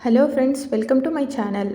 Hello friends welcome to my channel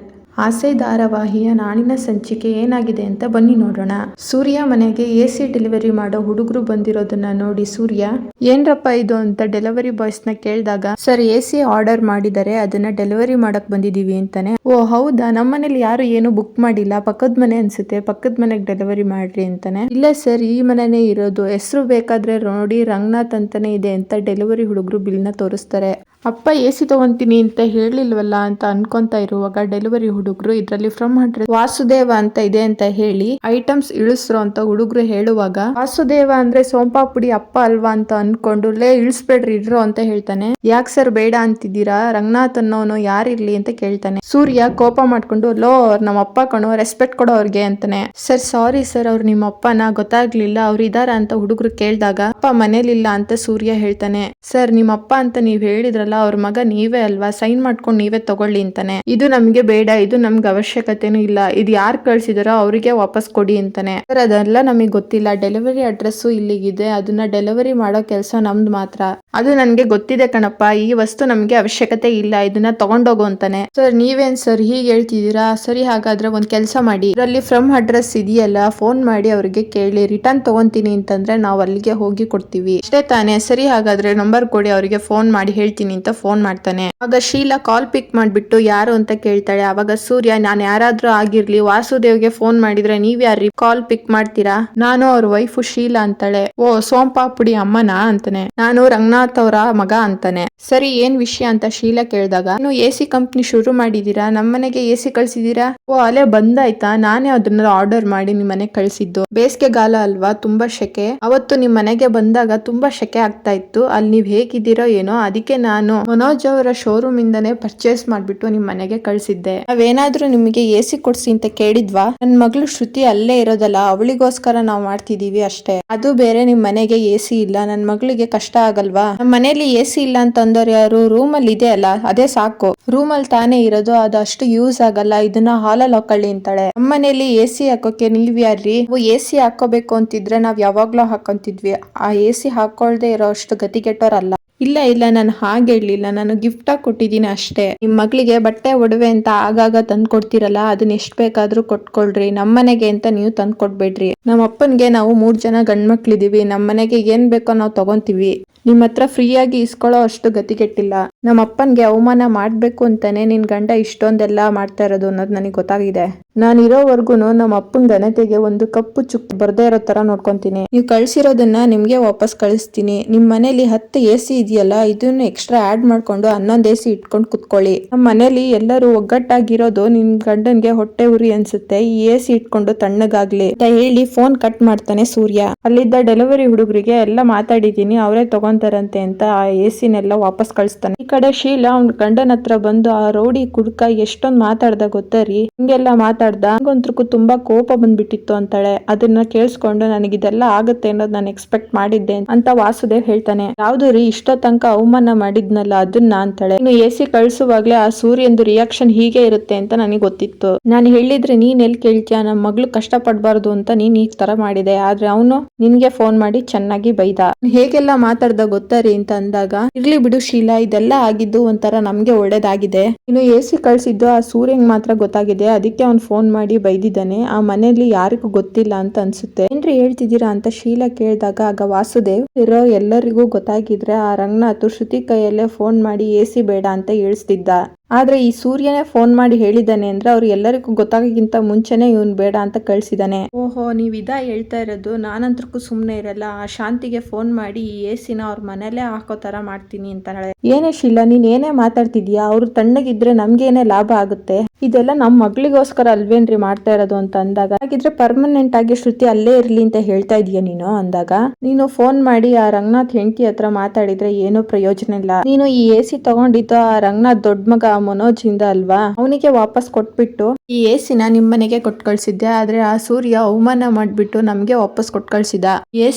Aase ಧಾರಾವಾಹಿಯ ನಾಣಿನ ಸಂಚಿಕೆ ಏನಾಗಿದೆ ಅಂತ ಬನ್ನಿ ನೋಡೋಣ. ಸೂರ್ಯ ಮನೆಗೆ ಎ ಸಿ ಡೆಲಿವರಿ ಮಾಡೋ ಹುಡುಗರು ಬಂದಿರೋದನ್ನ ನೋಡಿ ಸೂರ್ಯ, ಏನ್ರಪ್ಪ ಇದು? ಅಂತ ಡೆಲಿವರಿ ಬಾಯ್ಸ್ನ ಕೇಳಿದಾಗ, ಸರ್ ಎ ಸಿ ಆರ್ಡರ್ ಮಾಡಿದರೆ ಅದನ್ನ ಡೆಲಿವರಿ ಮಾಡಕ್ ಬಂದಿದೀವಿ ಅಂತಾನೆ. ಓ, ಹೌದಾ? ನಮ್ಮ ಮನೇಲಿ ಯಾರು ಏನು ಬುಕ್ ಮಾಡಿಲ್ಲ. ಪಕ್ಕದ ಮನೆ ಅನ್ಸುತ್ತೆ. ಪಕ್ಕದ ಮನೆಗೆ ಡೆಲಿವರಿ ಮಾಡ್ರಿ ಅಂತಾನೆ. ಇಲ್ಲ ಸರ್, ಈ ಮನೆನೇ ಇರೋದು. ಹೆಸರು ಬೇಕಾದ್ರೆ ನೋಡಿ ರಂಗನಾಥ್ ಅಂತಾನೆ ಇದೆ ಅಂತ ಡೆಲಿವರಿ ಹುಡುಗರು ಬಿಲ್ನ ತೋರಿಸ್ತಾರೆ. ಅಪ್ಪ ಎ ಸಿ ತಗೊಂತೀನಿ ಅಂತ ಹೇಳಿಲ್ವಲ್ಲ ಅಂತ ಅನ್ಕೊಂತ ಇರುವಾಗ ಡೆಲಿವರಿ ಹುಡುಗರು ಇದ್ರಲ್ಲಿ ಫ್ರಮ್ ಹಂಡ್ರೆಡ್ ವಾಸುದೇವ ಅಂತ ಇದೆ ಅಂತ ಹೇಳಿ ಐಟಮ್ಸ್ ಇಳಿಸ್ರು ಅಂತ ಹುಡುಗರು ಹೇಳುವಾಗ, ವಾಸುದೇವ ಅಂದ್ರೆ ಸೋಂಪಾ ಪುಡಿ ಅಪ್ಪ ಅಲ್ವಾ ಅಂತ ಅನ್ಕೊಂಡು, ಲೇ, ಇಳಿಸ್ಬೇಡ್ರಿ ಇಡ್ರು ಅಂತ ಹೇಳ್ತಾನೆ. ಯಾಕ್ ಸರ್ ಬೇಡ ಅಂತಿದ್ದೀರಾ? ರಂಗನಾಥ್ ಅನ್ನೋನು ಯಾರಿರ್ಲಿ ಅಂತ ಕೇಳ್ತಾನೆ. ಸೂರ್ಯ ಕೋಪ ಮಾಡ್ಕೊಂಡು, ಲೋ, ಅವ್ರ ನಮ್ಮ ಅಪ್ಪ ಕಣೋ ರೆಸ್ಪೆಕ್ಟ್ ಕೊಡೋ ಅವ್ರಿಗೆ ಅಂತಾನೆ. ಸರ್ ಸಾರಿ ಸರ್ ಅವ್ರು ನಿಮ್ಮ ಅಪ್ಪನ ಗೊತ್ತಾಗ್ಲಿಲ್ಲ, ಅವ್ರು ಇದಾರ? ಅಂತ ಹುಡುಗರು ಕೇಳಿದಾಗ, ಅಪ್ಪ ಮನೇಲಿಲ್ಲ ಅಂತ ಸೂರ್ಯ ಹೇಳ್ತಾನೆ. ಸರ್ ನಿಮ್ಮ ಅಪ್ಪ ಅಂತ ನೀವ್ ಹೇಳಿದ್ರಲ್ಲ ಅವ್ರ ಮಗ ನೀವೇ ಅಲ್ವಾ? ಸೈನ್ ಮಾಡ್ಕೊಂಡು ನೀವೇ ತಗೊಳ್ಳಿ ಅಂತಾನೆ. ಇದು ನಮ್ಗೆ ಬೇಡ, ಇದು ನಮ್ಗೆ ಅವಶ್ಯಕತೆನೂ ಇಲ್ಲ. ಇದು ಯಾರು ಕಳ್ಸಿದಾರೋ ಅವರಿಗೆ ವಾಪಸ್ ಕೊಡಿ ಅಂತಾನೆ. ಸರ್, ಅದೆಲ್ಲ ನಮಗೆ ಗೊತ್ತಿಲ್ಲ. ಡೆಲಿವರಿ ಅಡ್ರೆಸ್ ಇಲ್ಲಿಗಿದೆ. ಅದನ್ನ ಡೆಲಿವರಿ ಮಾಡೋ ಕೆಲಸ ನಮ್ದು ಮಾತ್ರ. ಅದು ನನಗೆ ಗೊತ್ತಿದೆ ಕಣಪ್ಪ. ಈ ವಸ್ತು ನಮಗೆ ಅವಶ್ಯಕತೆ ಇಲ್ಲ. ಇದನ್ನ ತಗೊಂಡೋಗು ಅಂತಾನೆ. ಸರ್, ನೀವೇನ್ ಸರ್ ಹೀಗೆ ಹೇಳ್ತಿದ್ದೀರಾ? ಸರಿ, ಹಾಗಾದ್ರೆ ಒಂದ್ ಕೆಲಸ ಮಾಡಿ. ಇದರಲ್ಲಿ ಫ್ರಮ್ ಅಡ್ರೆಸ್ ಇದೆಯಲ್ಲ, ಫೋನ್ ಮಾಡಿ ಅವ್ರಿಗೆ ಕೇಳಿ. ರಿಟರ್ನ್ ತಗೊಂತೀನಿ ಅಂತಂದ್ರೆ ನಾವು ಅಲ್ಲಿಗೆ ಹೋಗಿ ಕೊಡ್ತೀವಿ. ಅಷ್ಟೇ ತಾನೇ. ಸರಿ, ಹಾಗಾದ್ರೆ ನಂಬರ್ ಕೊಡಿ. ಅವರಿಗೆ ಫೋನ್ ಮಾಡಿ ಹೇಳ್ತೀನಿ ಅಂತ ಫೋನ್ ಮಾಡ್ತಾನೆ. ಆಗ ಶೀಲಾ ಕಾಲ್ ಪಿಕ್ ಮಾಡ್ಬಿಟ್ಟು ಯಾರು ಅಂತ ಕೇಳ್ತಾಳೆ. ಅವಾಗ ಸೂರ್ಯ, ನಾನು ಯಾರಾದ್ರೂ ಆಗಿರ್ಲಿ, ವಾಸುದೇವ್ಗೆ ಫೋನ್ ಮಾಡಿದ್ರೆ ನೀವ್ ಯಾರ್ರಿ? ಕಾಲ್ ಪಿಕ್ ಮಾಡ್ತೀರಾ? ನಾನು ಅವ್ರ ವೈಫು ಶೀಲಾ, ಅಂತಾಳೆ. ಓ ಸೋಂಪಾಪುಡಿ ಅಮ್ಮನಾ? ಅಂತಾನೆ. ನಾನು ರಂಗನಾಥ್ ಅವರ ಮಗ, ಅಂತಾನೆ. ಸರಿ, ಏನ್ ವಿಷಯ? ಅಂತ ಶೀಲಾ ಕೇಳಿದಾಗ ನೀವು ಎ ಸಿ ಕಂಪ್ನಿ ಶುರು ಮಾಡಿದೀರಾ? ನಮ್ಮನೆಗೆ ಎ ಸಿ ಕಳ್ಸಿದೀರಾ? ಓ, ಅಲೆ ಬಂದಾಯ್ತಾ? ನಾನೇ ಅದನ್ನ ಆರ್ಡರ್ ಮಾಡಿ ನಿಮ್ ಮನೆಗೆ ಕಳ್ಸಿದ್ದು. ಬೇಸಿಗೆಗಾಲ ಅಲ್ವಾ? ತುಂಬಾ ಶೆಕೆ. ಅವತ್ತು ನಿಮ್ ಮನೆಗೆ ಬಂದಾಗ ತುಂಬಾ ಶೆಕೆ ಆಗ್ತಾ ಇತ್ತು. ಅಲ್ಲಿ ನೀವ್ ಹೇಗಿದ್ದೀರೋ ಏನೋ, ಅದಕ್ಕೆ ನಾನು ಮನೋಜ್ ಅವರ ಶೋರೂಮ್ ಇಂದನೇ ಪರ್ಚೇಸ್ ಮಾಡ್ಬಿಟ್ಟು ನಿಮ್ ಮನೆಗೆ ಕಳ್ಸಿದ್ದೆ. ನಾವೇನಾದ್ರೂ ನಿಮಗೆ ಎ ಸಿ ಕೊಡ್ಸಿ ಅಂತ ಕೇಳಿದ್ವಾ? ನನ್ ಮಗಳು ಶ್ರುತಿ ಅಲ್ಲೇ ಇರೋದಲ್ಲ, ಅವಳಿಗೋಸ್ಕರ ನಾವ್ ಮಾಡ್ತಿದೀವಿ ಅಷ್ಟೇ. ಅದು ಬೇರೆ ನಿಮ್ ಮನೆಗೆ ಎ ಇಲ್ಲ, ನನ್ ಮಗಳಿಗೆ ಕಷ್ಟ ಆಗಲ್ವಾ? ನಮ್ ಮನೇಲಿ ಎ ಸಿ ಇಲ್ಲ ಅಂತಂದವ್ರು ಯಾರು? ರೂಮ್ ಅಲ್ಲಿ ಇದೆ ಅಲ್ಲ, ಅದೇ ಸಾಕು. ರೂಮ್ ಅಲ್ಲಿ ತಾನೇ ಇರೋದು, ಅದು ಅಷ್ಟು ಯೂಸ್ ಆಗಲ್ಲ, ಇದನ್ನ ಹಾಲಲ್ಲಿ ಹಾಕೊಳ್ಳಿ ಅಂತಾಳೆ. ನಮ್ಮ ಮನೇಲಿ ಎ ಸಿ ಹಾಕೋಕೆ ನೀವ್ ಯಾರ್ರಿ? ಎ ಸಿ ಹಾಕೋಬೇಕು ಅಂತಿದ್ರೆ ನಾವ್ ಯಾವಾಗ್ಲೂ ಹಾಕೊಂತಿದ್ವಿ. ಆ ಎ ಸಿ ಹಾಕೊಳ್ದೆ ಇರೋ ಅಷ್ಟು ಗತಿಗೆಟ್ಟೋರಲ್ಲ ಇಲ್ಲ ಇಲ್ಲ, ನಾನು ಹಾಗೆ ಹೇಳಲಿಲ್ಲ ನಾನು ಗಿಫ್ಟ್ ಆಗಿ ಕೊಟ್ಟಿದ್ದೀನಿ ಅಷ್ಟೇ. ನಿಮ್ಮ ಮಗಳಿಗೆ ಬಟ್ಟೆ ಒಡವೆ ಅಂತ ಆಗಾಗ ತಂದು ಕೊಡ್ತೀರಲ್ಲ ಅದನ್ನ ಎಷ್ಟು ಬೇಕಾದರೂ ಕೊಟ್ಕೊಳ್ರಿ. ನಮ್ಮನೆಗೆ ಅಂತ ನೀವು ತಂದು ಕೊಡ್ಬೇಡ್ರಿ ನಮ್ಮ ಅಪ್ಪನಿಗೆ ನಾವು ಮೂರು ಜನ ಗಂಡ್ಮಕ್ಳಿದೀವಿ. ನಮ್ಮ ಮನೆಗೆ ಏನ್ ಬೇಕೋ ನಾವು ತಗೊಂತೀವಿ. ನಿಮ್ಮ ಹತ್ರ ಫ್ರೀಯಾಗಿ ಇಸ್ಕೊಳ್ಳೋ ಅಷ್ಟು ಗತಿಗೆಟ್ಟಿಲ್ಲ ನಮ್ಮ ಅಪ್ಪನಿಗೆ ಅವಮಾನ ಮಾಡಬೇಕು ಅಂತಾನೆ ನಿನ್ ಗಂಡ ಇಷ್ಟೊಂದೆಲ್ಲ ಮಾಡ್ತಾ ಇರೋದು ಅನ್ನೋದು ನನಗೆ ಗೊತ್ತಾಗಿದೆ. ನಾನು ಇರೋವರೆಗೂ ನಮ್ಮ ಅಪ್ಪನ ಘನತೆಗೆ ಒಂದು ಕಪ್ಪು ಚುಕ್ ಬರ್ದೇ ಇರೋ ತರ ನೋಡ್ಕೊತೀನಿ. ನೀವು ಕಳ್ಸಿರೋದನ್ನ ನಿಮ್ಗೆ ವಾಪಸ್ ಕಳಿಸ್ತೀನಿ. ನಿಮ್ ಮನೇಲಿ ಹತ್ತು ಎ ಸಿ ಇದೆಯಲ್ಲ, ಇದನ್ನ ಎಕ್ಸ್ಟ್ರಾ ಆಡ್ ಮಾಡ್ಕೊಂಡು ಹನ್ನೊಂದ್ ಎ ಸಿ ಇಟ್ಕೊಂಡು ಕುತ್ಕೊಳ್ಳಿ. ನಮ್ಮ ಮನೇಲಿ ಎಲ್ಲರೂ ಒಗ್ಗಟ್ಟಾಗಿರೋದು ನಿಮ್ಮ ಗಂಡನ್ಗೆ ಹೊಟ್ಟೆ ಉರಿ ಅನ್ಸುತ್ತೆ, ಈ ಎ ಸಿ ಇಟ್ಕೊಂಡು ತಣ್ಣಗಾಗ್ಲಿ ಅಂತ ಹೇಳಿ ಫೋನ್ ಕಟ್ ಮಾಡ್ತಾನೆ ಸೂರ್ಯ. ಅಲ್ಲಿದ್ದ ಡೆಲಿವರಿ ಹುಡುಗರಿಗೆ ಎಲ್ಲ ಮಾತಾಡಿದೀನಿ ಅವರೇ ತಗೊಂತಾರಂತೆ ಅಂತ ಆ ಎ ಸಿನೆಲ್ಲ ವಾಪಸ್ ಕಳಿಸ್ತಾನೆ. ಈ ಕಡೆ ಶೀಲಾ ಅವ್ನ ಗಂಡನ ಹತ್ರ ಬಂದು ಆ ರೌಡಿ ಕುಡ್ಕ ಎಷ್ಟೊಂದ್ ಮಾತಾಡ್ದ ಗೊತ್ತರಿ ಹಿಂಗೆಲ್ಲ ಮಾತಾಡ್ದ ನಂಗಂತೂ ತುಂಬಾ ಕೋಪ ಬಂದ್ಬಿಟ್ಟಿತ್ತು ಅಂತಾಳೆ. ಅದನ್ನ ಕೇಳಿಸ್ಕೊಂಡು ನನಗಿದೆಲ್ಲ ಆಗುತ್ತೆ ಅನ್ನೋದು ನಾನು ಎಕ್ಸ್ಪೆಕ್ಟ್ ಮಾಡಿದ್ದೆ ಅಂತ ವಾಸುದೇವ್ ಹೇಳ್ತಾನೆ. ಯಾವ್ದು ರೀ, ಇಷ್ಟೋ ತನಕ ಅವಮಾನ ಮಾಡಿದ್ನಲ್ಲ ಅದನ್ನ ಅಂತಾಳೆ. ಇನ್ನು ಎ ಸಿ ಕಳ್ಸುವಾಗ್ಲೇ ಆ ಸೂರ್ಯಂದು ರಿಯಾಕ್ಷನ್ ಹೀಗೆ ಇರುತ್ತೆ ಅಂತ ನನಗೆ ಗೊತ್ತಿತ್ತು. ನಾನು ಹೇಳಿದ್ರೆ ನೀನ್ ಎಲ್ಲಿ ಕೇಳ್ತೀಯ? ನಮ್ಮ ಮಗಳು ಕಷ್ಟ ಪಡ್ಬಾರ್ದು ಅಂತ ನೀನ್ ಈ ತರ ಮಾಡಿದೆ. ಆದ್ರೆ ಅವನು ನಿನ್ಗೆ ಫೋನ್ ಮಾಡಿ ಚೆನ್ನಾಗಿ ಬೈದ. ಹೇಗೆಲ್ಲ ಮಾತಾಡ್ದ ಗೊತ್ತಾರಿ ಅಂತ ಅಂದಾಗ, ಇರ್ಲಿ ಬಿಡು ಶೀಲಾ, ಇದೆಲ್ಲ ಆಗಿದ್ದು ಒಂಥರ ನಮ್ಗೆ ಒಳ್ಳೇದಾಗಿದೆ. ಇನ್ನು ಎ ಸಿ ಕಳ್ಸಿದ್ದು ಆ ಸೂರ್ಯಂಗ್ ಮಾತ್ರ ಗೊತ್ತಾಗಿದೆ. ಅದಕ್ಕೆ ಅವ್ನ್ ಫೋನ್ ಮಾಡಿ ಬೈದಿದ್ದಾನೆ, ಆ ಮನೆಯಲ್ಲಿ ಯಾರಿಗೂ ಗೊತ್ತಿಲ್ಲ ಅಂತ ಅನ್ಸುತ್ತೆ. ಏನ್ರಿ ಹೇಳ್ತಿದ್ದೀರಾ ಅಂತ ಶೀಲಾ ಕೇಳಿದಾಗ, ಆಗ ವಾಸುದೇವ್, ಇರೋ ಎಲ್ಲರಿಗೂ ಗೊತ್ತಾಗಿದ್ರೆ ಆ ರಂಗನಾಥ್ ಶ್ರುತಿ ಕೈಯಲ್ಲೇ ಫೋನ್ ಮಾಡಿ ಎ ಸಿ ಬೇಡ ಅಂತ ಹೇಳಿಸ್ತಿದ್ದ. ಆದ್ರೆ ಈ ಸೂರ್ಯನೇ ಫೋನ್ ಮಾಡಿ ಹೇಳಿದ್ದಾನೆ ಅಂದ್ರೆ ಅವ್ರು ಎಲ್ಲರಿಗೂ ಗೊತ್ತಾಗಕ್ಕಿಂತ ಮುಂಚೆನೇ ಇವನ್ ಬೇಡ ಅಂತ ಕಳ್ಸಿದಾನೆ ಓಹೋ ನೀವು ಇದ ಹೇಳ್ತಾ ಇರೋದು? ನಾನಂತಕ್ಕೂ ಸುಮ್ನೆ ಇರಲ್ಲ. ಆ ಶಾಂತಿಗೆ ಫೋನ್ ಮಾಡಿ ಈ ಎ ಸಿನ ಅವ್ರ ಮನೇಲೆ ಹಾಕೋ ತರ ಮಾಡ್ತೀನಿ ಅಂತ ಹೇಳಿ ಏನೇ ಶಿಲ್ಲ ನೀನ್ ಏನೇ ಮಾತಾಡ್ತಿದ್ಯಾ? ಅವ್ರು ತಣ್ಣಗಿದ್ರೆ ನಮ್ಗೇನೆ ಲಾಭ ಆಗುತ್ತೆ. ಇದೆಲ್ಲ ನಮ್ಮ ಮಗಳಿಗೋಸ್ಕರ ಅಲ್ವೇನ್ರಿ ಮಾಡ್ತಾ ಇರೋದು ಅಂತ ಅಂದಾಗ ಹಾಗಿದ್ರೆ ಪರ್ಮನೆಂಟ್ ಆಗಿ ಶ್ರುತಿ ಅಲ್ಲೇ ಇರ್ಲಿ ಅಂತ ಹೇಳ್ತಾ ಇದೀಯ ನೀನು ಅಂದಾಗ ನೀನು ಫೋನ್ ಮಾಡಿ ಆ ರಂಗನಾಥ್ ಹೆಂಡತಿ ಹತ್ರ ಮಾತಾಡಿದ್ರೆ ಏನೂ ಪ್ರಯೋಜನ ಇಲ್ಲ. ನೀನು ಈ ಎ ಸಿ ತಗೊಂಡಿದ್ದು ಆ ರಂಗನಾಥ್ ದೊಡ್ಡ ಮಗ ಮನೋಜ್ ಇಂದ ಅಲ್ವಾ? ಅವನಿಗೆ ವಾಪಸ್ ಕೊಟ್ಬಿಟ್ಟು, ಈ ಎ ಸಿನ ನಿಮ್ ಮನೆಗೆ ಕೊಟ್ ಕಳ್ಸಿದ್ದೆ ಆದ್ರೆ ಆ ಸೂರ್ಯ ಅವಮಾನ ಮಾಡ್ಬಿಟ್ಟು ನಮ್ಗೆ ವಾಪಸ್ ಕೊಟ್ ಕಳ್ಸಿದ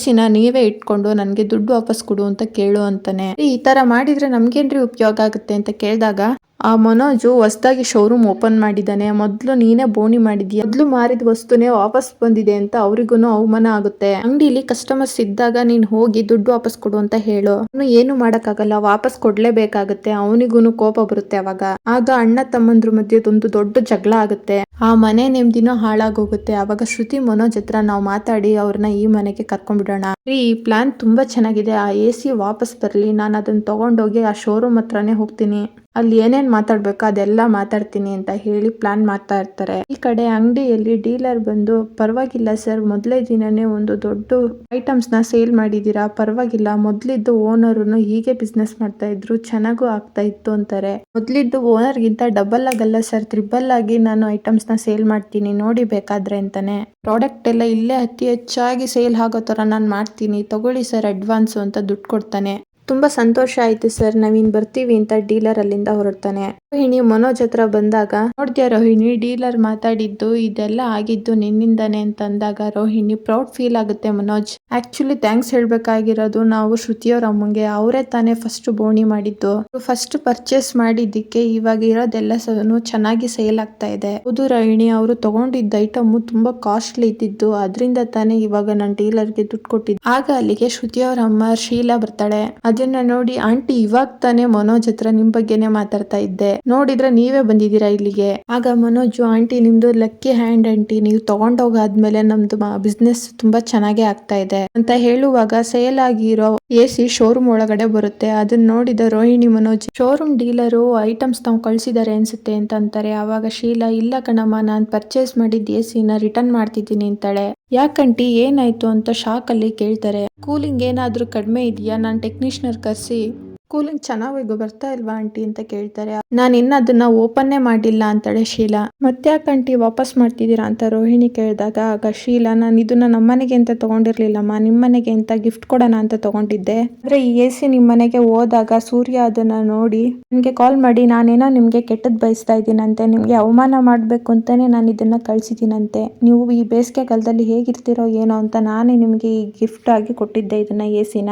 ಸಿನ ನೀವೇ ಇಟ್ಕೊಂಡು ನನ್ಗೆ ದುಡ್ಡು ವಾಪಸ್ ಕೊಡು ಅಂತ ಕೇಳು ಅಂತಾನೆ. ಈ ತರ ಮಾಡಿದ್ರೆ ನಮ್ಗೇನ್ರಿ ಉಪಯೋಗ ಆಗುತ್ತೆ? ಅಂತ ಕೇಳಿದಾಗ ಆ ಮನೋಜು ಹೊಸದಾಗಿ ಶೋರೂಮ್ ಓಪನ್ ಮಾಡಿದ್ದಾನೆ, ಮೊದ್ಲು ನೀನೇ ಬೋಣಿ ಮಾಡಿದ್ಯಾ? ಮೊದ್ಲು ಮಾರಿದ ವಸ್ತುನೇ ವಾಪಸ್ ಬಂದಿದೆ ಅಂತ ಅವ್ರಿಗೂ ಅವಮಾನ ಆಗುತ್ತೆ. ಅಂಗಡಿಲಿ ಕಸ್ಟಮರ್ಸ್ ಇದ್ದಾಗ ನೀನ್ ಹೋಗಿ ದುಡ್ಡು ವಾಪಸ್ ಕೊಡು ಅಂತ ಹೇಳು. ಅವನು ಏನು ಮಾಡಕ್ಕಾಗಲ್ಲ, ವಾಪಸ್ ಕೊಡ್ಲೇಬೇಕಾಗುತ್ತೆ ಅವನಿಗೂ ಕೋಪ ಬರುತ್ತೆ ಅವಾಗ. ಆಗ ಅಣ್ಣ ತಮ್ಮಂದ್ರ ಮಧ್ಯೆ ಒಂದು ದೊಡ್ಡ ಜಗಳ ಆಗುತ್ತೆ. ಆ ಮನೆ ನೆಮ್ಮದಿನೂ ಹಾಳಾಗೋಗುತ್ತೆ. ಅವಾಗ ಶ್ರುತಿ, ಮನೋಜ್ ಹತ್ರ ನಾವು ಮಾತಾಡಿ ಅವ್ರನ್ನ ಈ ಮನೆಗೆ ಕರ್ಕೊಂಡ್ಬಿಡೋಣ. ಈ ಪ್ಲಾನ್ ತುಂಬಾ ಚೆನ್ನಾಗಿದೆ. ಆ ಎ ಸಿ ವಾಪಸ್ ಬರಲಿ. ನಾನು ಅದನ್ನ ತಗೊಂಡೋಗಿ ಆ ಶೋರೂಮ್ ಹತ್ರನೇ ಹೋಗ್ತೀನಿ. ಅಲ್ಲಿ ಏನೇನ್ ಮಾತಾಡ್ಬೇಕು ಅದೆಲ್ಲ ಮಾತಾಡ್ತೀನಿ ಅಂತ ಹೇಳಿ ಪ್ಲಾನ್ ಮಾಡ್ತಾ ಇರ್ತಾರೆ. ಈ ಕಡೆ ಅಂಗಡಿಯಲ್ಲಿ ಡೀಲರ್ ಬಂದು, ಪರವಾಗಿಲ್ಲ ಸರ್, ಮೊದಲೇ ದಿನನೇ ಒಂದು ದೊಡ್ಡ ಐಟಮ್ಸ್ನ ಸೇಲ್ ಮಾಡಿದೀರಾ? ಪರವಾಗಿಲ್ಲ, ಮೊದ್ಲಿದ್ದು ಓನರ್ನು ಹೀಗೆ ಬಿಸ್ನೆಸ್ ಮಾಡ್ತಾ ಇದ್ರು, ಚೆನ್ನಾಗೂ ಆಗ್ತಾ ಇತ್ತು ಅಂತಾರೆ. ಮೊದ್ಲಿದ್ದು ಓನರ್ ಗಿಂತ ಡಬಲ್ ಆಗಲ್ಲ ಸರ್ ತ್ರಿಬಲ್ ಆಗಿ ನಾನು ಐಟಮ್ಸ್ನ ಸೇಲ್ ಮಾಡ್ತೀನಿ, ನೋಡಿ ಬೇಕಾದ್ರೆ ಅಂತಾನೆ. ಪ್ರಾಡಕ್ಟ್ ಎಲ್ಲ ಇಲ್ಲೇ ಅತಿ ಹೆಚ್ಚಾಗಿ ಸೇಲ್ ಆಗೋ ತರ ನಾನು ಮಾಡ್ತೀನಿ, ತಗೊಳ್ಳಿ ಸರ್ ಅಡ್ವಾನ್ಸ್ ಅಂತ ದುಡ್ಡು ಕೊಡ್ತಾನೆ. ತುಂಬಾ ಸಂತೋಷ ಆಯ್ತು ಸರ್, ನಾವಿನ್ ಬರ್ತೀವಿ ಅಂತ ಡೀಲರ್ ಅಲ್ಲಿಂದ ಹೊರಡ್ತಾನೆ. ರೋಹಿಣಿ ಮನೋಜ್ ಹತ್ರ ಬಂದಾಗ, ನೋಡ್ತೀಯ ರೋಹಿಣಿ, ಡೀಲರ್ ಮಾತಾಡಿದ್ದು ಇದೆಲ್ಲ ಆಗಿದ್ದು ನಿನ್ನಿಂದಾನೆ ಅಂತ ಅಂದಾಗ ರೋಹಿಣಿ ಪ್ರೌಡ್ ಫೀಲ್ ಆಗುತ್ತೆ ಮನೋಜ್. ಆಕ್ಚುಲಿ ಥ್ಯಾಂಕ್ಸ್ ಹೇಳ್ಬೇಕಾಗಿರೋದು, ನಾವು ಶ್ರುತಿಯವ್ರ ಅಮ್ಮಂಗೆ ಅವರೇ ತಾನೇ ಫಸ್ಟ್ ಬೋಣಿ ಮಾಡಿದ್ದು. ಫಸ್ಟ್ ಪರ್ಚೇಸ್ ಮಾಡಿದ್ದಕ್ಕೆ ಇವಾಗ ಇರೋದೆಲ್ಲ ಚೆನ್ನಾಗಿ ಸೇಲ್ ಆಗ್ತಾ ಇದೆ. ಹೌದು ರೋಹಿಣಿ, ಅವರು ತಗೊಂಡಿದ್ದ ಐಟಮ್ ತುಂಬಾ ಕಾಸ್ಟ್ಲಿ ಇದ್ದಿದ್ದು, ಅದರಿಂದ ತಾನೇ ಇವಾಗ ನಾನು ಡೀಲರ್ಗೆ ದುಡ್ಡು ಕೊಟ್ಟಿದ್ದು. ಆಗ ಅಲ್ಲಿಗೆ ಶ್ರುತಿಯವ್ರ ಅಮ್ಮ ಶೀಲಾ ಬರ್ತಾಳೆ. ಅದನ್ನ ನೋಡಿ, ಆಂಟಿ, ಇವಾಗ ತಾನೆ ಮನೋಜ್ ಹತ್ರ ನಿಮ್ ಬಗ್ಗೆನೆ ಮಾತಾಡ್ತಾ ಇದ್ದೆ. ನೋಡಿದ್ರೆ ನೀವೇ ಬಂದಿದ್ದೀರಾ ಇಲ್ಲಿಗೆ? ಆಗ ಮನೋಜ್, ಆಂಟಿ, ನಿಮ್ದು ಲಕ್ಕಿ ಹ್ಯಾಂಡ್, ಆಂಟಿ. ನೀವು ತಗೊಂಡೋಗಾದ್ಮೇಲೆ ನಮ್ದು ಬಿಸ್ನೆಸ್ ತುಂಬಾ ಚೆನ್ನಾಗೇ ಆಗ್ತಾ ಇದೆ. ಅಂತ ಹೇಳುವಾಗ ಸೇಲ್ ಆಗಿರೋ ಎ ಸಿ ಶೋರೂಮ್ ಒಳಗಡೆ ಬರುತ್ತೆ. ಅದನ್ನ ನೋಡಿದ Rohini Manoj showroom dealer items ತಾವು ಕಳ್ಸಿದ್ದಾರೆ ಅನ್ಸುತ್ತೆ ಅಂತ ಅಂತಾರೆ. ಆವಾಗ ಶೀಲಾ, ಇಲ್ಲ ಕಣಮ್ಮ, ನಾನ್ ಪರ್ಚೇಸ್ ಮಾಡಿದ ಎ ಸಿನ ರಿಟರ್ನ್ ಮಾಡ್ತಿದ್ದೀನಿ ಅಂತಾಳೆ. ಯಾಕಂಟಿ ಏನಾಯ್ತು ಅಂತ ಶಾಕಲ್ಲಿ ಕೇಳ್ತಾರೆ. ಕೂಲಿಂಗ್ ಏನಾದರೂ ಕಡಿಮೆ ಇದೆಯಾ? ನಾನು ಟೆಕ್ನಿಷಿಯನ್ ಕರ್ಸಿ. ಕೂಲಿಂಗ್ ಚೆನ್ನಾಗಿ ಬರ್ತಾ ಇಲ್ವಾ ಆಂಟಿ ಅಂತ ಕೇಳ್ತಾರೆ. ನಾನು ಇನ್ನ ಅದನ್ನ ಓಪನ್ನೇ ಮಾಡಿಲ್ಲ ಅಂತಾಳೆ ಶೀಲಾ. ಮತ್ತ್ಯಾಕೆ ಆಂಟಿ ವಾಪಸ್ ಮಾಡ್ತಿದ್ದೀರಾ ಅಂತ ರೋಹಿಣಿ ಕೇಳಿದಾಗ, ಆಗ ಶೀಲಾ, ನಾನು ಇದನ್ನ ನಮ್ಮನೆಗೆ ಅಂತ ತಗೊಂಡಿರ್ಲಿಲ್ಲಮ್ಮ, ನಿಮ್ಮನೆಗೆ ಅಂತ ಗಿಫ್ಟ್ ಕೊಡೋಣ ಅಂತ ತಗೊಂಡಿದ್ದೆ. ಆದ್ರೆ ಈ ಎ ಸಿ ನಿಮ್ಮನೆಗೆ ಹೋದಾಗ ಸೂರ್ಯ ಅದನ್ನ ನೋಡಿ, ನಿಮ್ಗೆ ಕಾಲ್ ಮಾಡಿ, ನಾನೇನೋ ನಿಮ್ಗೆ ಕೆಟ್ಟದ್ ಬಯಸ್ತಾ ಇದ್ದೀನಂತೆ, ನಿಮ್ಗೆ ಅವಮಾನ ಮಾಡ್ಬೇಕು ಅಂತಾನೆ ನಾನು ಇದನ್ನ ಕಳ್ಸಿದ್ದೀನಂತೆ. ನೀವು ಈ ಬೇಸಿಗೆ ಕಾಲದಲ್ಲಿ ಹೇಗಿರ್ತೀರೋ ಏನೋ ಅಂತ ನಾನೇ ನಿಮ್ಗೆ ಈ ಗಿಫ್ಟ್ ಆಗಿ ಕೊಟ್ಟಿದ್ದೆ ಇದನ್ನ ಎ ಸಿನ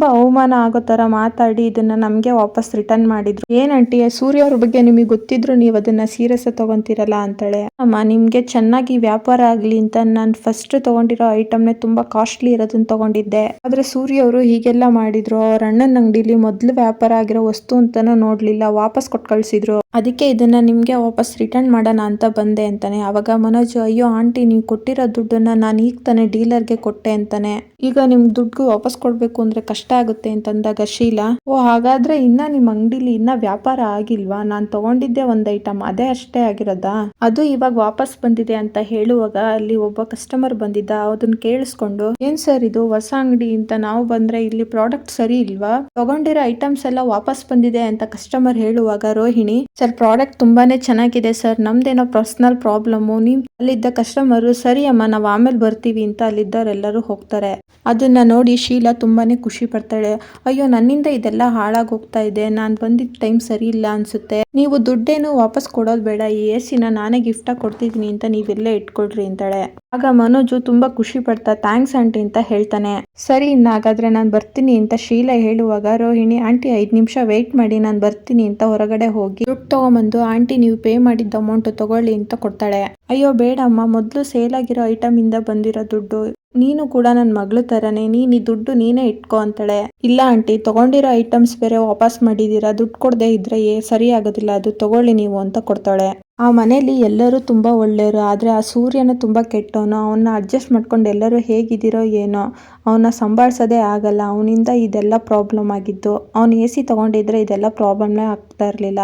ತುಂಬಾ ಅವಮಾನ ಆಗೋ ತರ ಮಾತಾಡಿ ಇದನ್ನ ನಮ್ಗೆ ವಾಪಸ್ ರಿಟರ್ನ್ ಮಾಡಿದ್ರು. ಆಂಟಿ, ಸೂರ್ಯ ಅವ್ರ ಬಗ್ಗೆ ನಿಮಗೆ ಗೊತ್ತಿದ್ರು ನೀವು ಅದನ್ನ ಸೀರಿಯಸ್ ತಗೊಂತೀರಲ್ಲ ಅಂತಳೆ. ಅಮ್ಮ, ನಿಮ್ಗೆ ಚೆನ್ನಾಗಿ ವ್ಯಾಪಾರ ಆಗ್ಲಿ ಅಂತ ನಾನು ಫಸ್ಟ್ ತಗೊಂಡಿರೋ ಐಟಮ್ನೆ ತುಂಬಾ ಕಾಸ್ಟ್ಲಿ ಇರೋದನ್ನ ತಗೊಂಡಿದ್ದೆ. ಆದ್ರೆ ಸೂರ್ಯ ಅವರು ಹೀಗೆಲ್ಲ ಮಾಡಿದ್ರು. ಅವ್ರ ಅಣ್ಣನ ಅಂಗಡಿಲಿ ಮೊದ್ಲು ವ್ಯಾಪಾರ ಆಗಿರೋ ವಸ್ತು ಅಂತಾನು ನೋಡ್ಲಿಲ್ಲ. ವಾಪಸ್ ಕೊಟ್ ಕಳ್ಸಿದ್ರು. ಅದಕ್ಕೆ ಇದನ್ನ ನಿಮ್ಗೆ ವಾಪಸ್ ರಿಟರ್ನ್ ಮಾಡೋಣ ಅಂತ ಬಂದೆ ಅಂತಾನೆ. ಅವಾಗ ಮನೋಜ್, ಅಯ್ಯೋ ಆಂಟಿ, ನೀವು ಕೊಟ್ಟಿರೋ ದುಡ್ಡನ್ನ ನಾನು ಈಗ ತಾನೇ ಡೀಲರ್ಗೆ ಕೊಟ್ಟೆ ಅಂತಾನೆ. ಈಗ ನಿಮ್ ದುಡ್ಡು ವಾಪಸ್ ಕೊಡ್ಬೇಕು ಅಂದ್ರೆ ಕಷ್ಟ. ಆಗುತ್ತೆ ಅಂತಂದಾಗ ಶೀಲಾ, ಓ, ಹಾಗಾದ್ರೆ ಇನ್ನ ನಿಮ್ ಅಂಗಡಿಲಿ ಇನ್ನ ವ್ಯಾಪಾರ ಆಗಿಲ್ವಾ? ನಾನ್ ತಗೊಂಡಿದ್ದೆ ಒಂದ್ ಐಟಮ್ ಅದೇ ಅಷ್ಟೇ ಆಗಿರೋದಾ? ಅದು ಇವಾಗ ವಾಪಸ್ ಬಂದಿದೆ ಅಂತ ಹೇಳುವಾಗ ಅಲ್ಲಿ ಒಬ್ಬ ಕಸ್ಟಮರ್ ಬಂದಿದ್ದ ಅದನ್ನ ಕೇಳಿಸ್ಕೊಂಡು, ಏನ್ ಸರ್ ಇದು, ಹೊಸ ಅಂಗಡಿ ಅಂತ ನಾವು ಬಂದ್ರೆ ಇಲ್ಲಿ ಪ್ರಾಡಕ್ಟ್ ಸರಿ ಇಲ್ವಾ? ತಗೊಂಡಿರೋ ಐಟಮ್ಸ್ ಎಲ್ಲ ವಾಪಸ್ ಬಂದಿದೆ ಅಂತ ಕಸ್ಟಮರ್ ಹೇಳುವಾಗ, ರೋಹಿಣಿ ಸರ್ ಪ್ರಾಡಕ್ಟ್ ತುಂಬಾನೇ ಚೆನ್ನಾಗಿದೆ ಸರ್ ನಮ್ದೇನೋ ಪರ್ಸನಲ್ ಪ್ರಾಬ್ಲಮ್ ನೀವ್ ಅಲ್ಲಿದ್ದ ಕಸ್ಟಮರ್ ಸರಿ ಅಮ್ಮ, ನಾವು ಆಮೇಲೆ ಬರ್ತೀವಿ ಅಂತ ಅಲ್ಲಿದ್ದವರೆಲ್ಲರೂ ಹೋಗ್ತಾರೆ. ಅದನ್ನ ನೋಡಿ ಶೀಲಾ ತುಂಬಾನೇ ಖುಷಿ ಪಡ್ತಾಳೆ ಅಯ್ಯೋ, ನನ್ನಿಂದ ಇದೆಲ್ಲ ಹಾಳಾಗೋಗ್ತಾ ಇದೆ. ನಾನು ಬಂದಿದ್ದ ಟೈಮ್ ಸರಿ ಇಲ್ಲ ಅನ್ಸುತ್ತೆ. ನೀವು ದುಡ್ಡೇನು ವಾಪಸ್ ಕೊಡೋದು ಬೇಡ. ಈ ಎ ಸಿನ ನಾನೇ ಗಿಫ್ಟ್ ಆಗಿ ಕೊಡ್ತಿದ್ದೀನಿ ಅಂತ ನೀವೆಲ್ಲೇ ಇಟ್ಕೊಳ್ರಿ, ಅಂತಾಳೆ. ಆಗ ಮನೋಜು ತುಂಬಾ ಖುಷಿ ಪಡ್ತಾ, ಥ್ಯಾಂಕ್ಸ್ ಆಂಟಿ ಅಂತ ಹೇಳ್ತಾನೆ. ಸರಿ ಇನ್ನ ಹಾಗಾದ್ರೆ ನಾನು ಬರ್ತೀನಿ ಅಂತ ಶೀಲಾ ಹೇಳುವಾಗ, ರೋಹಿಣಿ, ಆಂಟಿ ಐದು ನಿಮಿಷ ವೆಯ್ಟ್ ಮಾಡಿ, ನಾನು ಬರ್ತೀನಿ ಅಂತ ಹೊರಗಡೆ ಹೋಗಿ, ದುಡ್ಡು ತಗೊಂಬಂದು, ಆಂಟಿ ನೀವು ಪೇ ಮಾಡಿದ್ದ ಅಮೌಂಟ್ ತಗೊಳ್ಳಿ ಅಂತ ಕೊಡ್ತಾಳೆ. ಅಯ್ಯೋ, ಬೇಡಮ್ಮ. ಮೊದಲು ಸೇಲ್ ಆಗಿರೋ ಐಟಮ್ ಇಂದ ಬಂದಿರೋ ದುಡ್ಡು ನೀನು ಕೂಡ ನನ್ನ ಮಗಳು ತರನೇ, ನೀನು ಈ ದುಡ್ಡು ನೀನೇ ಇಟ್ಕೋ ಅಂತಾಳೆ. ಇಲ್ಲ ಆಂಟಿ, ತಗೊಂಡಿರೋ ಐಟಮ್ಸ್ ಬೇರೆ ವಾಪಸ್ ಮಾಡಿದ್ದೀರಾ ದುಡ್ಡು ಕೊಡದೆ ಇದ್ರೆ ಏ, ಸರಿ ಆಗೋದಿಲ್ಲ, ಅದು ತಗೊಳ್ಳಿ ನೀವು ಅಂತ ಕೊಡ್ತಾಳೆ. ಆ ಮನೇಲಿ ಎಲ್ಲರೂ ತುಂಬ ಒಳ್ಳೆಯವರು, ಆದರೆ ಆ ಸೂರ್ಯನ ತುಂಬ ಕೆಟ್ಟವನು ಅವನ್ನ ಅಡ್ಜಸ್ಟ್ ಮಾಡ್ಕೊಂಡು ಎಲ್ಲರೂ ಹೇಗಿದ್ದೀರೋ ಏನೋ ಅವನ್ನ ಸಂಭಾಳಿಸೋದೇ ಆಗಲ್ಲ, ಅವನಿಂದ ಇದೆಲ್ಲ ಪ್ರಾಬ್ಲಮ್ ಆಗಿದ್ದು, ಅವನು ಎ ಸಿ ತಗೊಂಡಿದ್ರೆ ಇದೆಲ್ಲ ಪ್ರಾಬ್ಲಮ್ನೇ ಆಗ್ತಾ ಇರ್ಲಿಲ್ಲ.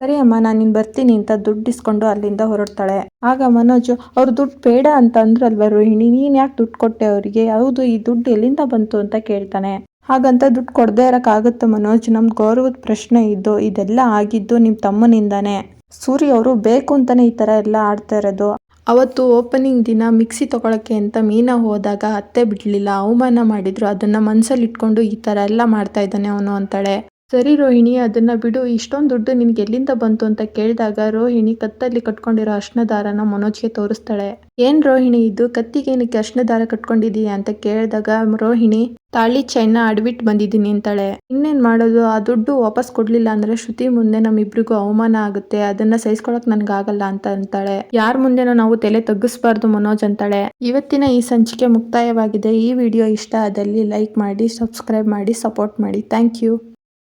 ಸರಿ ಅಮ್ಮ, ನಾನು ನೀನು ಬರ್ತೀನಿ ಅಂತ ದುಡ್ಡು ಇಸ್ಕೊಂಡು ಅಲ್ಲಿಂದ ಹೊರಡ್ತಾಳೆ. ಆಗ ಮನೋಜ್, ಅವ್ರು ದುಡ್ಡು ಬೇಡ ಅಂತ ಅಂದ್ರಲ್ವ ರೋಹಿಣಿ? ನೀನು ಯಾಕೆ ದುಡ್ಡು ಕೊಟ್ಟೆ ಅವರಿಗೆ? ಹೌದು, ಈ ದುಡ್ಡು ಎಲ್ಲಿಂದ ಬಂತು ಅಂತ ಕೇಳ್ತಾನೆ. ಹಾಗಂತ ದುಡ್ಡು ಕೊಡದೆ ಇರೋಕ್ಕಾಗುತ್ತೆ ಮನೋಜ್? ನಮ್ಮ ಗೌರವದ ಪ್ರಶ್ನೆ ಇದ್ದು ಇದೆಲ್ಲ ಆಗಿದ್ದು ನಿಮ್ಮ ತಮ್ಮನಿಂದಾನೆ. ಸೂರ್ಯ ಅವರು ಬೇಕು ಅಂತಾನೆ ಈ ತರ ಎಲ್ಲ ಆಡ್ತಾ ಇರೋದು. ಅವತ್ತು ಓಪನಿಂಗ್ ದಿನ ಮಿಕ್ಸಿ ತಗೊಳಕ್ಕೆ ಅಂತ ಮೀನಾ ಹೋದಾಗ ಅತ್ತೆ ಬಿಡಲಿಲ್ಲ. ಅವಮಾನ ಮಾಡಿದ್ರು. ಅದನ್ನ ಮನಸ್ಸಲ್ಲಿ ಇಟ್ಕೊಂಡು ಈ ತರ ಎಲ್ಲ ಮಾಡ್ತಾ ಇದ್ದಾನೆ ಅವನು ಅಂತಾಳೆ. ಸರಿ ರೋಹಿಣಿ, ಅದನ್ನ ಬಿಡು. ಇಷ್ಟೊಂದು ದುಡ್ಡು ನಿನ್ಗೆ ಎಲ್ಲಿಂದ ಬಂತು ಅಂತ ಕೇಳಿದಾಗ ರೋಹಿಣಿ ಕತ್ತಲ್ಲಿ ಕಟ್ಕೊಂಡಿರೋ ಅರ್ಶನ ದಾರನ ಮನೋಜ್ಗೆ ತೋರಿಸ್ತಾಳೆ. ಏನ್ ರೋಹಿಣಿ ಇದು? ಕತ್ತಿಗೆ ಏನಕ್ಕೆ ಅರ್ಶನ ದಾರ ಕಟ್ಕೊಂಡಿದೀಯ ಅಂತ ಕೇಳಿದಾಗ ರೋಹಿಣಿ, ತಾಳಿ ಚೈನ್ನ ಅಡ್ಬಿಟ್ಟು ಬಂದಿದ್ದೀನಿ ಅಂತಾಳೆ. ಇನ್ನೇನ್ ಮಾಡೋದು? ಆ ದುಡ್ಡು ವಾಪಸ್ ಕೊಡ್ಲಿಲ್ಲ ಅಂದ್ರೆ ಶ್ರುತಿ ಮುಂದೆ ನಮ್ಮಿಬ್ರಿಗೂ ಅವಮಾನ ಆಗುತ್ತೆ. ಅದನ್ನ ಸಹಿಸ್ಕೊಳಕ್ ನನ್ಗಾಗಲ್ಲ ಅಂತ ಅಂತಾಳೆ. ಯಾರ ಮುಂದೆನೂ ನಾವು ತಲೆ ತಗ್ಗಿಸ್ಬಾರ್ದು ಮನೋಜ್ ಅಂತಾಳೆ. ಇವತ್ತಿನ ಈ ಸಂಚಿಕೆ ಮುಕ್ತಾಯವಾಗಿದೆ. ಈ ವಿಡಿಯೋ ಇಷ್ಟ ಆದಲ್ಲಿ ಲೈಕ್ ಮಾಡಿ, ಸಬ್ಸ್ಕ್ರೈಬ್ ಮಾಡಿ, ಸಪೋರ್ಟ್ ಮಾಡಿ. Thank you.